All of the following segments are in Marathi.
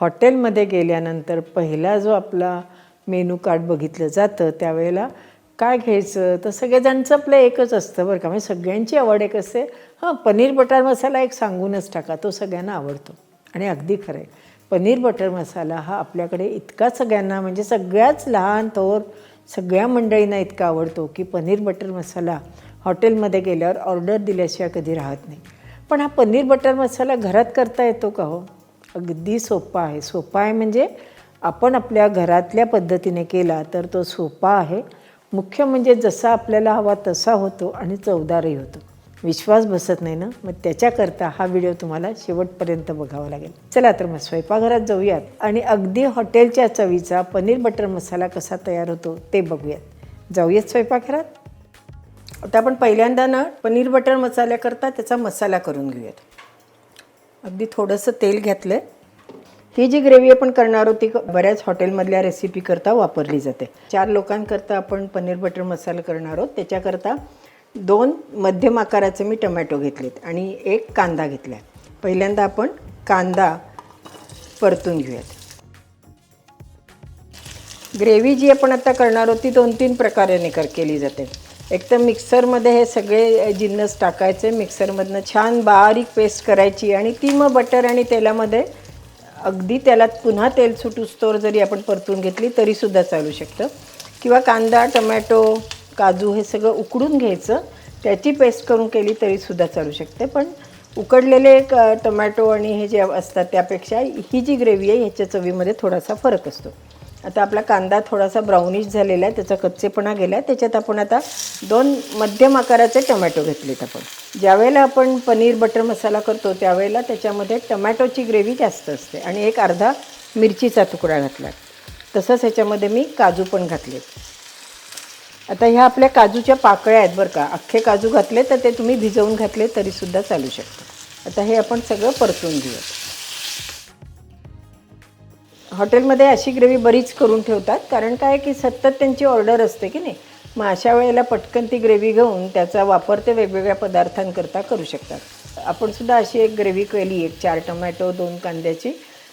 हॉटेलमध्ये गेल्यानंतर पहिला जो आपला मेनू कार्ड बघितलं जातं त्यावेळेला काय घ्यायचं? तर सगळेजणचं आपलं एकच असतं बरं का. म्हणजे सगळ्यांची आवड एक असते. हां पनीर बटर मसाला एक सांगूनच टाका. तो सगळ्यांना आवडतो. आणि अगदी खरं आहे पनीर बटर मसाला हा आपल्याकडे इतका सगळ्यांना म्हणजे सगळ्याच लहान थोर सगळ्या मंडळींना इतका आवडतो की पनीर बटर मसाला हॉटेलमध्ये गेल्यावर ऑर्डर दिल्याशिवाय कधी राहत नाही. पण हा पनीर बटर मसाला घरात करता येतो का हो? अगदी सोपा आहे. सोपा आहे म्हणजे आपण आपल्या घरातल्या पद्धतीने केला तर तो सोपा आहे. मुख्य म्हणजे जसा आपल्याला हवा तसा होतो आणि चवदारही होतो. विश्वास बसत नाही ना? मग त्याच्याकरता हा व्हिडिओ तुम्हाला शेवटपर्यंत बघावा लागेल. चला तर मग स्वयंपाकघरात जाऊयात आणि अगदी हॉटेलच्या चवीचा पनीर बटर मसाला कसा तयार होतो ते बघूयात. जाऊयात स्वयंपाकघरात? आता आपण पहिल्यांदा ना पनीर बटर मसाल्याकरता त्याचा मसाला करून घेऊयात. अगदी थोडंसं तेल घातलं आहे ही जी ग्रेव्ही आपण करणार आहोत ती बऱ्याच हॉटेलमधल्या रेसिपीकरता वापरली जाते. चार लोकांकरता आपण पनीर बटर मसाला करणार आहोत. त्याच्याकरता दोन मध्यम आकाराचे मी टमॅटो घेतलेत आणि एक कांदा घेतला आहे पहिल्यांदा आपण कांदा परतून घेऊयात. ग्रेव्ही जी आपण आता करणार आहोत ती दोन तीन प्रकाराने कर केली जाते. एक तर मिक्सरमध्ये हे सगळे जिन्नस टाकायचे. मिक्सरमधनं छान बारीक पेस्ट करायची आणि ती मग बटर आणि तेलामध्ये अगदी त्याला पुन्हा तेल सुटूस्तोवर जरी आपण परतून घेतली तरीसुद्धा चालू शकतं. किंवा कांदा टमॅटो काजू हे सगळं उकडून घ्यायचं. त्याची पेस्ट करून केली तरीसुद्धा चालू शकते. पण उकडलेले क टमॅटो आणि हे जे असतात त्यापेक्षा ही जी ग्रेव्ही आहे ह्याच्या चवीमध्ये थोडासा फरक असतो. आता आपला कांदा थोडासा ब्राउनिश झालेला आहे त्याचा कच्चेपणा गेला आहे त्याच्यात आपण आता दोन मध्यम आकाराचे टमॅटो घेतलेत आपण. ज्यावेळेला आपण पनीर बटर मसाला करतो त्यावेळेला त्याच्यामध्ये टमॅटोची ग्रेव्ही जास्त असते आणि एक अर्धा मिरचीचा तुकडा घातला तसंच ह्याच्यामध्ये मी काजू पण घातलेत. आता ह्या आपल्या काजूच्या पाकळ्या आहेत बरं का. अख्खे काजू घातले तर ते तुम्ही भिजवून घातले तरीसुद्धा चालू शकतं. आता हे आपण सगळं परतून घेऊयात. हॉटेलमध्ये अशी ग्रेव्ही बरीच करून ठेवतात. कारण काय की सतत त्यांची ऑर्डर असते की नाही मग अशा वेळेला पटकन ती ग्रेव्ही घेऊन त्याचा वापर ते वेगवेगळ्या पदार्थांकरता करू शकतात. आपण सुद्धा अशी एक ग्रेव्ही केली एक चार टमॅटो दोन कांद्याची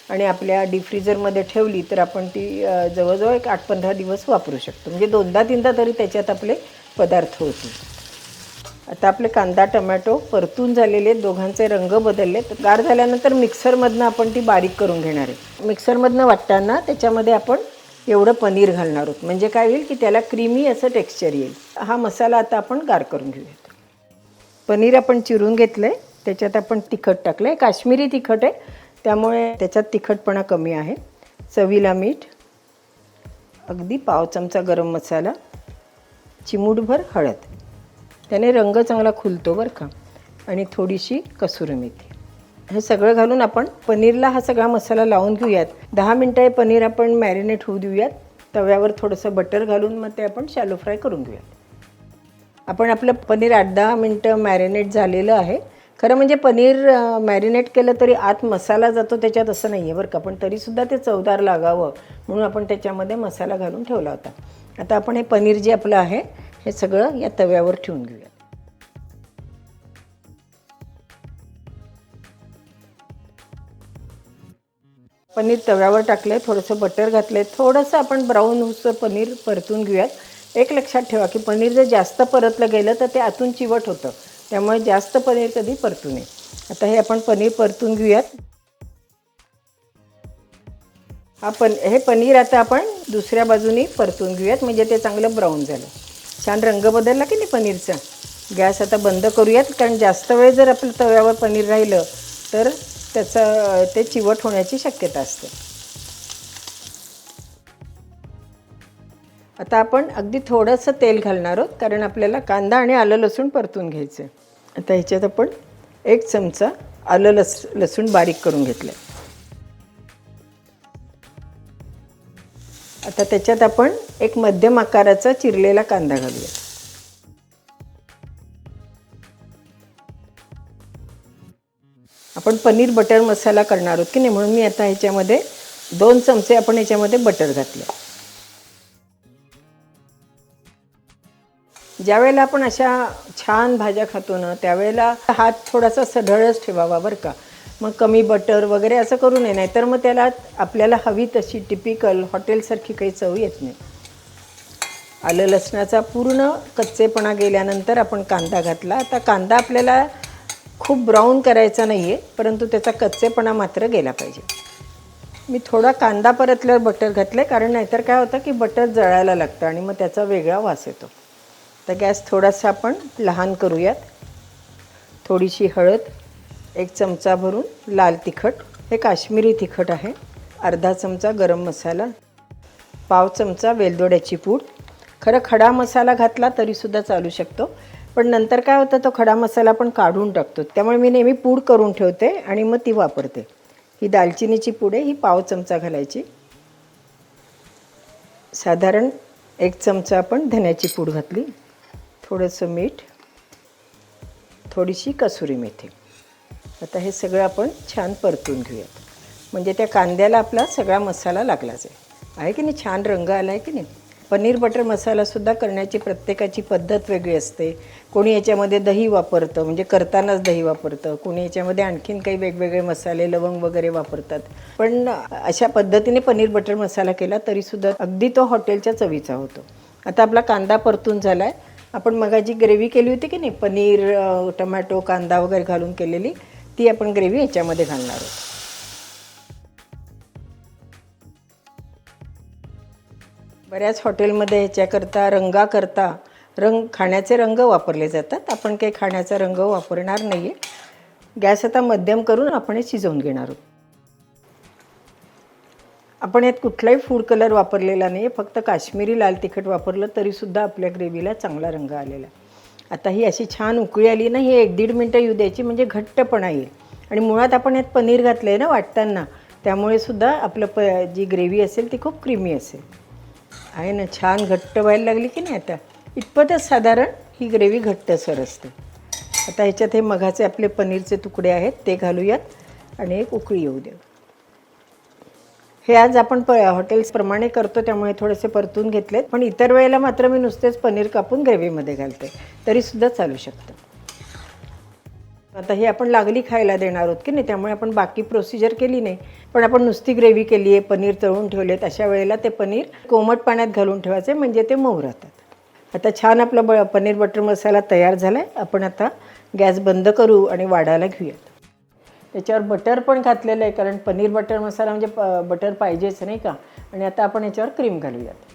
आणि आपल्या डीप फ्रीजरमध्ये ठेवली तर आपण ती जवळजवळ एक आठ पंधरा दिवस वापरू शकतो. म्हणजे दोनदा तीनदा तरी त्याच्यात आपले पदार्थ होतील. आता आपले कांदा टमॅटो परतून झालेले आहेत, दोघांचे रंग बदलले तर गार झाल्यानंतर मिक्सरमधनं आपण ती बारीक करून घेणार आहे. मिक्सरमधनं वाटताना त्याच्यामध्ये आपण एवढं पनीर घालणार आहोत. म्हणजे काय होईल की त्याला क्रीमी असं टेक्स्चर येईल. हा मसाला आता आपण गार करून घेऊयात. पनीर आपण चिरून घेतलं आहे त्याच्यात आपण तिखट टाकलं आहे काश्मीरी तिखट आहे. त्यामुळे त्याच्यात तिखटपणा कमी आहे. चवीला मीठ अगदी पाव चमचा गरम मसाला चिमूटभर हळद. त्याने रंग चांगला खुलतो बरं का. आणि थोडीशी कसुरी मेथी. हे सगळं घालून आपण पनीरला हा सगळा मसाला लावून घेऊयात. दहा मिनटं हे पनीर आपण मॅरिनेट होऊ देऊयात. तव्यावर थोडंसं बटर घालून मग ते आपण शॅलो फ्राय करून घेऊयात. आपण आपलं पनीर आठ दहा मिनटं मॅरिनेट झालेलं आहे. खरं म्हणजे पनीर मॅरिनेट केलं तरी आत मसाला जातो त्याच्यात असं नाही आहे बरं का. पण तरीसुद्धा ते चवदार लागावं म्हणून आपण त्याच्यामध्ये मसाला घालून ठेवला होता. आता आपण हे पनीर जे आपलं आहे हे सगळं या तव्यावर ठेवून घेऊया. पनीर तव्यावर टाकलं आहे थोडंसं बटर घातलं आहे थोडंसं आपण ब्राऊन होसं पनीर परतून घेऊयात. एक लक्षात ठेवा की पनीर जर जास्त परतलं गेलं तर ते आतून चिवट होतं. त्यामुळे जास्त पनीर कधी परतू नये. आता हे आपण पनीर परतून घेऊयात. हा पन हे पनीर आता आपण दुसऱ्या बाजूनी परतून घेऊयात. म्हणजे ते चांगलं ब्राऊन झालं. छान रंग बदलला की नाही पनीरचा? गॅस आता बंद करूयात कारण जास्त वेळ जर आपलं तव्यावर पनीर राहिलं तर त्याचं ते चिवट होण्याची शक्यता असते. आता आपण अगदी थोडंसं तेल घालणार आहोत कारण आपल्याला कांदा आणि आलं लसूण परतून घ्यायचं आहे आता ह्याच्यात आपण एक चमचा आलं लस लसूण बारीक करून घेतलं आहे आता त्याच्यात आपण एक मध्यम आकाराचा चिरलेला कांदा घालूया. आपण पनीर बटर मसाला करणार आहोत की नाही म्हणून मी आता ह्याच्यामध्ये दोन चमचे आपण ह्याच्यामध्ये बटर घातले. ज्यावेळेला आपण अशा छान भाज्या खातो ना त्यावेळेला हात थोडासा सढळच ठेवावा बरं का. मग कमी बटर वगैरे असं करू नये नाहीतर मग त्याला आपल्याला हवी तशी टिपिकल हॉटेलसारखी काही चव येत नाही. आलं लसणाचा पूर्ण कच्चेपणा गेल्यानंतर आपण कांदा घातला. आता कांदा आपल्याला खूप ब्राऊन करायचा नाही आहे परंतु त्याचा कच्चेपणा मात्र गेला पाहिजे. मी थोडा कांदा परतल्यावर बटर घातलं आहे कारण नाहीतर काय होतं की बटर जळायला लागतं आणि मग त्याचा वेगळा वास येतो. तर गॅस थोडासा आपण लहान करूयात. थोडीशी हळद एक चमचा भरून लाल तिखट हे काश्मीरी तिखट आहे. अर्धा चमचा गरम मसाला पाव चमचा वेलदोड्याची पूड. खरं खडा मसाला घातला तरीसुद्धा चालू शकतो. पण नंतर काय होतं तो खडा मसाला पण काढून टाकतो. त्यामुळे मी नेहमी पूड करून ठेवते आणि मग ती वापरते. ही दालचिनीची पूड आहे ही पाव चमचा घालायची. साधारण एक चमचा आपण धन्याची पूड घातली. थोडंसं मीठ थोडीशी कसुरी मेथी. आता हे सगळं आपण छान परतून घेऊयात. म्हणजे त्या कांद्याला आपला सगळा मसाला लागलाच आहे. आहे की नाही? छान रंग आला आहे की नाही? पनीर बटर मसालासुद्धा करण्याची प्रत्येकाची पद्धत वेगळी असते. कोणी याच्यामध्ये दही वापरतं म्हणजे करतानाच दही वापरतं. कोणी याच्यामध्ये आणखीन काही वेगवेगळे मसाले लवंग वगैरे वापरतात. पण अशा पद्धतीने पनीर बटर मसाला केला तरीसुद्धा अगदी तो हॉटेलच्या चवीचा होतो. आता आपला कांदा परतून झाला आहे आपण मगाची ग्रेव्ही केली होती की नाही? पनीर टमॅटो कांदा वगैरे घालून केलेली. ती आपण ग्रेव्ही याच्यामध्ये घालणार आहोत. बऱ्याच हॉटेलमध्ये ह्याच्याकरता रंगाकरता रंग खाण्याचे रंग वापरले जातात. आपण काही खाण्याचा रंग वापरणार नाही आहे गॅस आता मध्यम करून आपण हे शिजवून घेणार आहोत. आपण यात कुठलाही फूड कलर वापरलेला नाही आहे फक्त काश्मीरी लाल तिखट वापरलं तरीसुद्धा आपल्या ग्रेव्हीला चांगला रंग आलेला आहे. आता ही अशी छान उकळी आली ना ही एक दीड मिनटं येऊ द्यायची म्हणजे घट्टपणा येईल. आणि मुळात आपण यात पनीर घातलं आहे ना वाटताना त्यामुळे सुद्धा आपलं प जी ग्रेव्ही असेल ती खूप क्रीमी असेल. आहे ना छान घट्ट व्हायला लागली की नाही आता? इतपतच साधारण ही ग्रेव्ही घट्टसर असते. आता ह्याच्यात हे मघाचे आपले पनीरचे तुकडे आहेत ते घालूयात आणि एक उकळी येऊ देऊ. हे आज आपण प हॉटेल्सप्रमाणे करतो त्यामुळे थोडेसे परतून घेतलेत. पण इतर वेळेला मात्र मी नुसतेच पनीर कापून ग्रेव्हीमध्ये घालते. तरीसुद्धा चालू शकतं. आता ही आपण लागली खायला देणार आहोत की नाही त्यामुळे आपण बाकी प्रोसिजर केली नाही. पण आपण नुसती ग्रेव्ही केली आहे पनीर तळून ठेवलेत अशा वेळेला ते पनीर कोमट पाण्यात घालून ठेवायचे म्हणजे ते मऊ राहतात. आता छान आपला ब पनीर बटर मसाला तयार झाला आहे आपण आता गॅस बंद करू आणि वाढायला घेऊया. त्याच्यावर बटर पण घातलेलं आहे कारण पनीर बटर मसाला म्हणजे प बटर पाहिजेच नाही का? आणि आता आपण याच्यावर क्रीम घालूयात.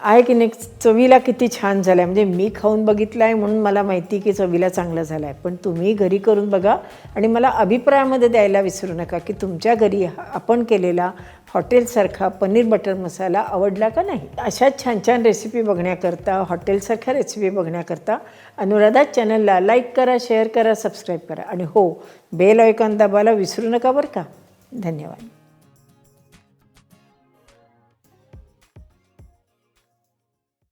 आहे की नाही? चवीला किती छान झालं आहे म्हणजे मी खाऊन बघितलं आहे म्हणून मला माहिती की चवीला चांगलं झालं आहे पण तुम्ही घरी करून बघा आणि मला अभिप्रायामध्ये द्यायला विसरू नका की तुमच्या घरी आपण केलेला हॉटेलसारखा पनीर बटर मसाला आवडला का नाही? अशा छान छान रेसिपी बघण्याकरता हॉटेलसारख्या रेसिपी बघण्याकरता अनुराधा चॅनलला लाईक करा शेअर करा सबस्क्राईब करा. आणि हो बेल आयकॉन दाबायला विसरू नका बरं का? धन्यवाद.